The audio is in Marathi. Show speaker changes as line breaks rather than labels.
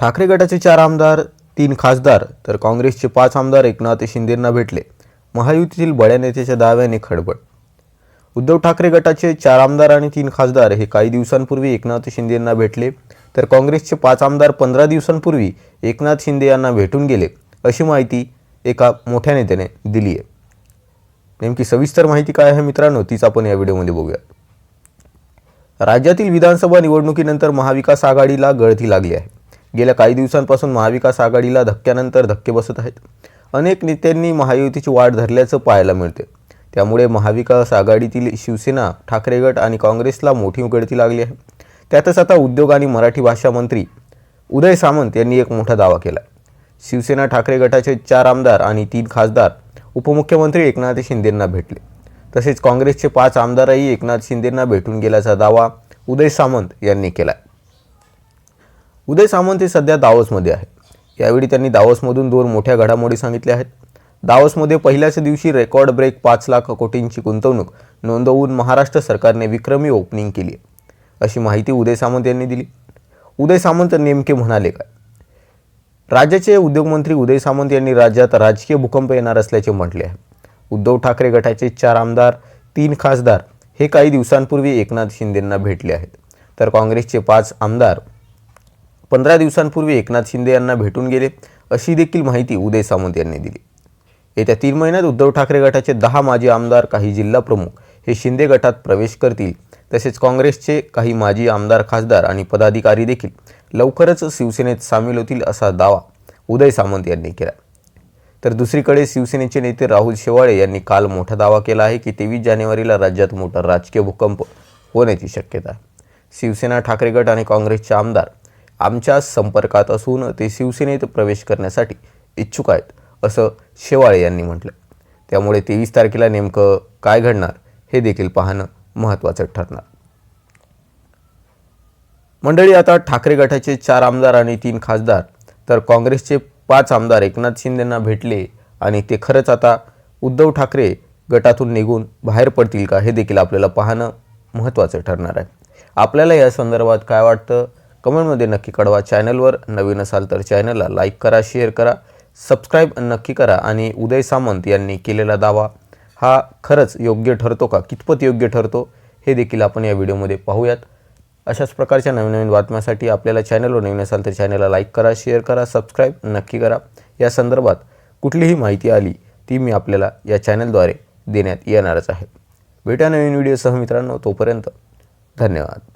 ठाकरे गटाचे चार आमदार तीन खासदार तर काँग्रेसचे पाच आमदार एकनाथ शिंदेंना भेटले. महायुतीतील बड्या नेत्याच्या दाव्याने खडबड. उद्धव ठाकरे गटाचे चार आमदार आणि तीन खासदार हे काही दिवसांपूर्वी एकनाथ शिंदेंना भेटले तर काँग्रेसचे पाच आमदार पंधरा दिवसांपूर्वी एकनाथ शिंदे यांना भेटून गेले अशी माहिती एका मोठ्या नेत्याने दिली आहे. नेमकी सविस्तर माहिती काय आहे मित्रांनो तीच आपण या व्हिडिओमध्ये बघूया राज्यातील विधानसभा निवडणुकीनंतर महाविकास आघाडीला गळती लागली आहे. गेल्या काही दिवसांपासून महाविकास आघाडीला धक्क्यानंतर धक्के बसत आहेत. अनेक नेत्यांनी महायुतीची वाढ धरल्याचं पाहायला मिळते त्यामुळे महाविकास आघाडीतील शिवसेना ठाकरे गट आणि काँग्रेसला मोठी गळती लागली आहे. त्यातच आता उद्योग आणि मराठी भाषा मंत्री उदय सामंत यांनी एक मोठा दावा केला शिवसेना ठाकरे गटाचे चार आमदार आणि तीन खासदार उपमुख्यमंत्री एकनाथ शिंदेंना भेटले. तसेच काँग्रेसचे पाच आमदारही एकनाथ शिंदेंना भेटून गेल्याचा दावा उदय सामंत यांनी केला उदय सामंत हे सध्या दावोसमध्ये आहे यावेळी त्यांनी दावोसमधून दोन मोठ्या घडामोडी सांगितल्या आहेत. दावोसमध्ये पहिल्याच दिवशी रेकॉर्ड ब्रेक पाच लाख कोटींची गुंतवणूक नोंदवून महाराष्ट्र सरकारने विक्रमी ओपनिंग केली अशी माहिती उदय सामंत यांनी दिली. उदय सामंत नेमके म्हणाले काय? राज्याचे उद्योगमंत्री उदय सामंत यांनी राज्यात राजकीय भूकंप येणार असल्याचे म्हटले आहे. उद्धव ठाकरे गटाचे चार आमदार तीन खासदार हे काही दिवसांपूर्वी एकनाथ शिंदेंना भेटले आहेत. तर काँग्रेसचे पाच आमदार पंधरा दिवसांपूर्वी एकनाथ शिंदे यांना भेटून गेले अशी देखील माहिती उदय सामंत यांनी दिली. येत्या तीन महिन्यात उद्धव ठाकरे गटाचे दहा माजी आमदार काही जिल्हा प्रमुख हे शिंदे गटात प्रवेश करतील. तसेच काँग्रेसचे काही माजी आमदार खासदार आणि पदाधिकारी देखील लवकरच शिवसेनेत सामील होतील असा दावा उदय सामंत यांनी केला. तर दुसरीकडे शिवसेनेचे नेते राहुल शेवाळे यांनी काल मोठा दावा केला आहे की तेवीस जानेवारीला राज्यात मोठा राजकीय भूकंप होण्याची शक्यता शिवसेना ठाकरे गट आणि काँग्रेसचे आमदार आमच्या संपर्कात असून ते शिवसेनेत प्रवेश करण्यासाठी इच्छुक आहेत असं शेवाळे यांनी म्हटलं. त्यामुळे तेवीस तारखेला नेमकं काय घडणार हे देखील पाहणं महत्त्वाचं ठरणार. मंडळी आता ठाकरे गटाचे चार आमदार आणि तीन खासदार तर काँग्रेसचे पाच आमदार एकनाथ शिंदेंना भेटले आणि ते खरंच आता उद्धव ठाकरे गटातून निघून बाहेर पडतील का हे देखील आपल्याला पाहणं महत्त्वाचं ठरणार आहे. आपल्याला या संदर्भात काय वाटतं? कमेंटमध्ये नक्की कळवा. चॅनलवर नवीन असाल तर चॅनलला लाईक करा शेअर करा सबस्क्राईब नक्की करा आणि उदय सामंत यांनी केलेला दावा हा खरंच योग्य ठरतो का? कितपत योग्य ठरतो हे देखील आपण या व्हिडिओमध्ये पाहूयात. अशाच प्रकारच्या नवीन नवीन बातम्यासाठी आपल्याला चॅनलवर नवीन असाल तर चॅनलला लाईक करा शेअर करा सबस्क्राईब नक्की करा. या संदर्भात कुठलीही माहिती आली ती मी आपल्याला या चॅनलद्वारे देण्यात येणारच आहे. भेटा नवीन व्हिडिओसह मित्रांनो तोपर्यंत धन्यवाद.